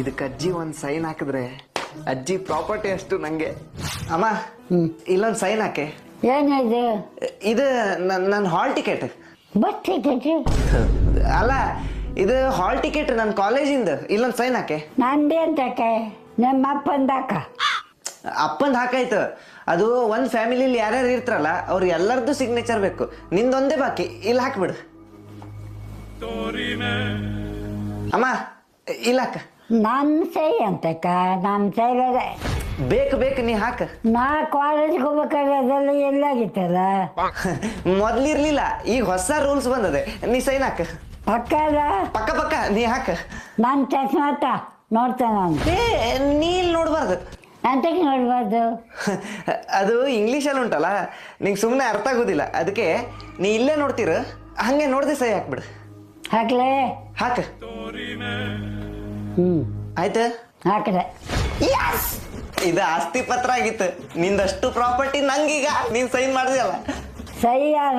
ಇದಕ್ಕೆ ಅಜ್ಜಿ ಒಂದು ಸೈನ್ ಹಾಕಿದ್ರೆ ಅಜ್ಜಿ ಪ್ರಾಪರ್ಟಿ ಅಷ್ಟು ನಂಗೆ. ಅಮ್ಮ ಇಲ್ಲೊಂದು ಸೈನ್ ಹಾಕೆ. ಏನಿದು ಇದು ನನ್ನ ಹಾಲ್ ಟಿಕೆಟ್ ಬಸ್ ಟಿಕೆಟ್ ಅಲ್ಲ ಇದು ಹಾಲ್ ಟಿಕೆಟ್ ನನ್ನ ಕಾಲೇಜಿಂದ ಇಲ್ಲೊಂದು ಸೈನ್ ಹಾಕೆ. ಅಂತ ನಮ್ಮ ಅಪ್ಪಂದಾಕ ಅಪ್ಪಂದ ಹಾಕಾಯ್ತು. ಅದು ಒಂದು ಫ್ಯಾಮಿಲಿಲಿ ಯಾರ್ಯಾರು ಇರ್ತಾರಲ್ಲ ಅವ್ರು ಎಲ್ಲರದ್ದು ಸಿಗ್ನೇಚರ್ ಬೇಕು. ನಿಂದೊಂದೇ ಬಾಕಿ. ಇಲ್ಲಿ ಹಾಕ್ಬಿಡು. ಅಮ್ಮ ಇಲ್ಲ ಹಾಕ. ನನ್ನ ಸೈ ಅಂತಕ್ಕ ನಮ್ಮ ಸೈ ಬೇಕು ಬೇಕು ನೀ ಹಾಕ. ನಾ ಕಾಲೇಜ್ಗೆ ಹೋಗ್ಬೇಕಾದ್ರೆ ಅದೆಲ್ಲ ಎಲ್ಲಾಗಿತ್ತಲ್ಲ? ಮೊದ್ಲಿರ್ಲಿಲ್ಲ ಈಗ ಹೊಸ ರೂಲ್ಸ್ ಬಂದದೆ. ನೀ ಸೈನ್ ಹಾಕ. ಪಕ್ಕ ಪಕ್ಕ ಪಕ್ಕ ನೀ ಹಾಕ. ನಾನ್ ಚಸ್ಮಾತ ನೋಡ್ತೇನೆ ನಾನು. ಏ ನೀ ಇಲ್ಲಿ ನೋಡ್ಬಾರ್ದು. ಅಂತಕ್ಕೆ ನೋಡ್ಬಾರ್ದು? ಅದು ಇಂಗ್ಲೀಷಲ್ಲಿ ಉಂಟಲ್ಲ ನಿಂಗೆ ಸುಮ್ಮನೆ ಅರ್ಥ ಆಗೋದಿಲ್ಲ. ಅದಕ್ಕೆ ನೀ ಇಲ್ಲೇ ನೋಡ್ತೀರ ಹಂಗೆ ನೋಡ್ದೆ ಸೈ ಹಾಕ್ಬಿಡು. ಹಾಕ್ಲೇ? ಹಾಕ. ಆಯ್ತು? ಹಾಕಿದೆ! ಇದು ಆಸ್ತಿ ಪತ್ರ ಆಗಿತ್ತು. ನಿಂದಷ್ಟು ಪ್ರಾಪರ್ಟಿ ನಂಗೀಗ ನೀನ್ ಸೈನ್ ಮಾಡಿದ್ಯಲ್ಲ. ಸೈ ಯಾರು